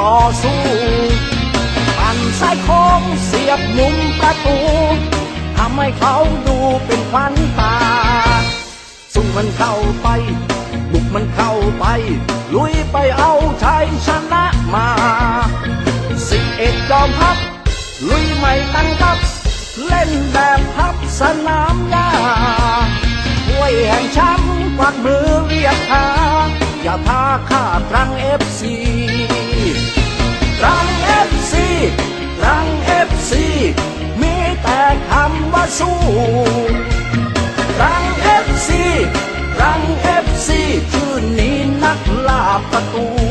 ต่อสู้ปั่นสายโค้งเสียบมุมประตูทำให้เขาดูเป็นควันตา สู้มันเข้าไป บุกมันเข้าไป ลุยไปเอาชัยชนะมาสิบเอ็ดจอมพับ ลุยไม่ตั้งทับ เล่นแบบพับสนามหญ้าถ้วยแห่งชมป์กวักมือเรียกหาอย่าท้าข้าตรังเอฟซี สู้รังเอฟซีรังเอฟซีคืนนี้นักล่าประตู